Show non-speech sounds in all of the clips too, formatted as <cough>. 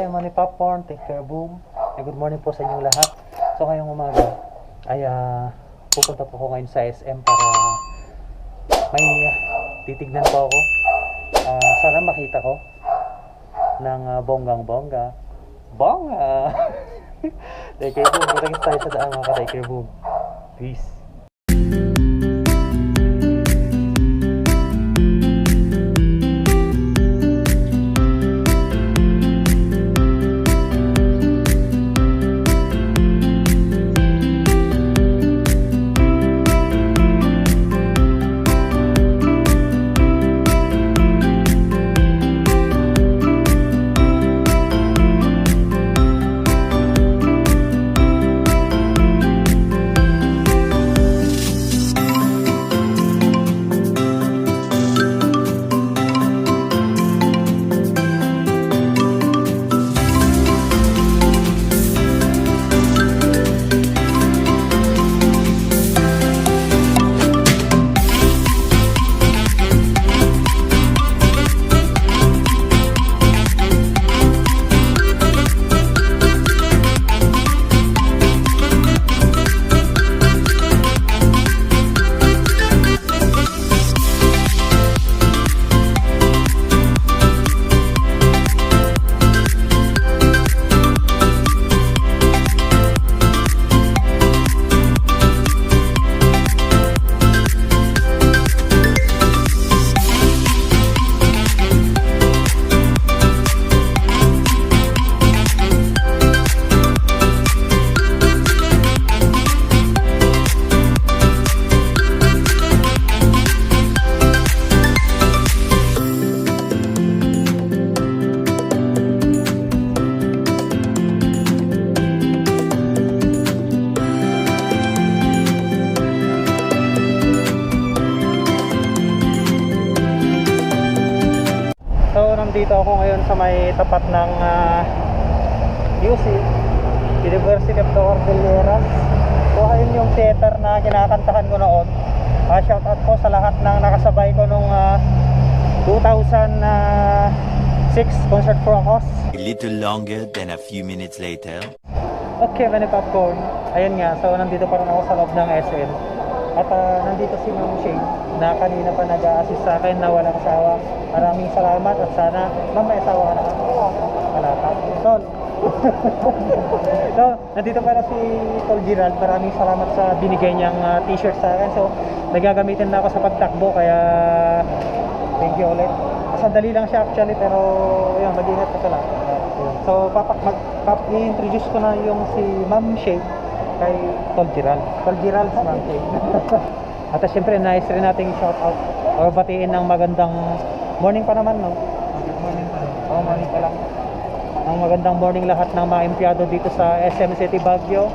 Okay, Money Popcorn, take care, boom. Eh, good morning po sa inyong lahat. So, ngayong umaga, ay ah, pupunta po ako ngayon sa SM para may ah, titignan po ako. Ah, sana makita ko ng ah, bonggang-bongga. Bongga! <laughs> take care, boom. Kita tayo sa daan mga ka-take care, boom. Peace. Nandito ako ngayon sa may tapat ng ah, UC, University of the Cordilleras. So, ayun yung theater na kinakantahan ko noon. Ah, shout out po sa lahat ng nakasabay ko nung ah, 2006 concert for a cause. A little longer than a few minutes later. Okay, Manny Popcorn. Ayun nga, so nandito pa rin ako sa loob ng SM. At ah, nandito si Ma'am Shane na kanina pa nag-a-assist sa akin na walang asawa. Maraming salamat at sana, Ma'am, may asawa ka na? Wala ka? Tol. <laughs> so, nandito para si Tol Gerald. Maraming salamat sa binigay niyang ah, t-shirt sa akin. So, nagagamitin na ako sa pagtakbo kaya thank you ulit. Sandali lang siya actually pero yun, mag-ingat ka pala. Yun. So, papak mag pap i-introduce ko na yung si Ma'am Shay kay Tol Gerald. Tol Ma'am Shay. <laughs> At syempre, nice rin nating shout out or batiin ng magandang morning pa naman, no? Good morning pa rin. Oh, morning pa lang. Ang magandang morning lahat ng mga empleyado dito sa SM City Baguio.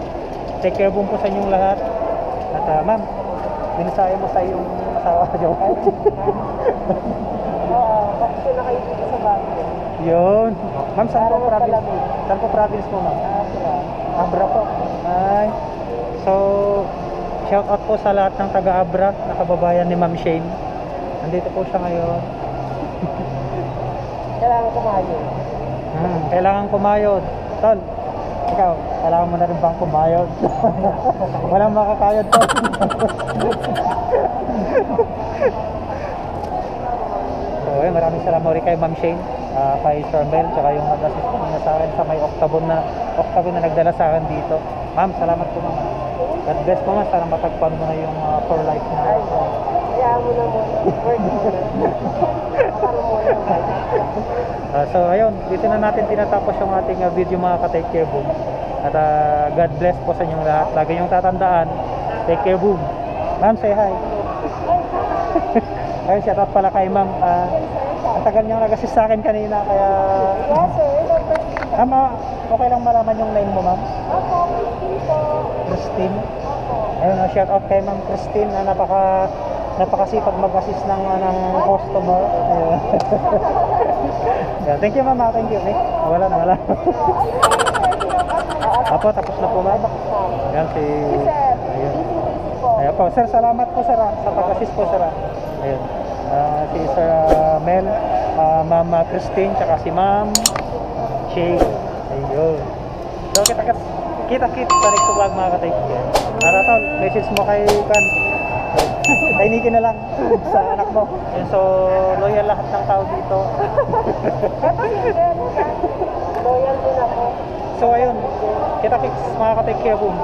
Take care po sa inyong lahat. At uh, ma'am, binisayo mo sa iyong asawa <laughs> joke. Oo, <laughs> bakit na kayo dito sa Baguio? Yun. Ma'am, saan po province? Saan po province mo, ma'am? Ah. Abra po. Shout out po sa lahat ng taga Abra, na kababayan ni Ma'am Shane. Nandito po siya ngayon. <laughs> Kailangan kumayo. Hmm, kailangan kumayod. Tol, ikaw, kailangan mo na rin bang kumayod? <laughs> Walang makakayod to. so, <laughs> ayun, maraming salamat rin kay Ma'am Shane, ah, kay Sir Mel, tsaka yung nag-assist niya sa akin sa may octagon na, octagon na nagdala sa akin dito. Ma'am, salamat po ma'am. God bless po ma'am, sana matagpan mo na yung ah, for life na. Ay, kaya mo na muna. Work muna. Ah, so ayun, dito na natin tinatapos yung ating ah, video mga ka-take care boom. At ah, God bless po sa inyong lahat. Lagi niyong tatandaan, take care boom. Ma'am, say hi. <laughs> Ayun, shout out pala kay ma'am. Ah, ang tagal niyang nag-assist sa akin kanina, kaya... Yeah, sir. Ma'am, ah, okay lang malaman yung name mo, ma'am? Ako, Christine po. Christine. Ayun, ah, shout out kay ma'am Christine na napaka napakasipag mag-assist ng ah, ng customer. Ayun. <laughs> yeah, thank you ma'am, thank you. Eh, wala na, wala. <laughs> Apo, tapos na po ma'am. Ayan si... Ayun. Busy po. Sir, salamat po sir ah, sa pag-assist po sir. ah. Ayun. Ah, si Sir ah, Mel, ah, Ma'am Christine, tsaka si Ma'am Shane. Ayun. So, kita kita kita kit sa next vlog mga care. Para tol, message mo kay Kan. Tainikin <laughs> na lang <laughs> sa anak mo. Yun, so, loyal lahat ng tao dito. Loyal din ako. So, ayun. Kita kits mga ka-take care boom.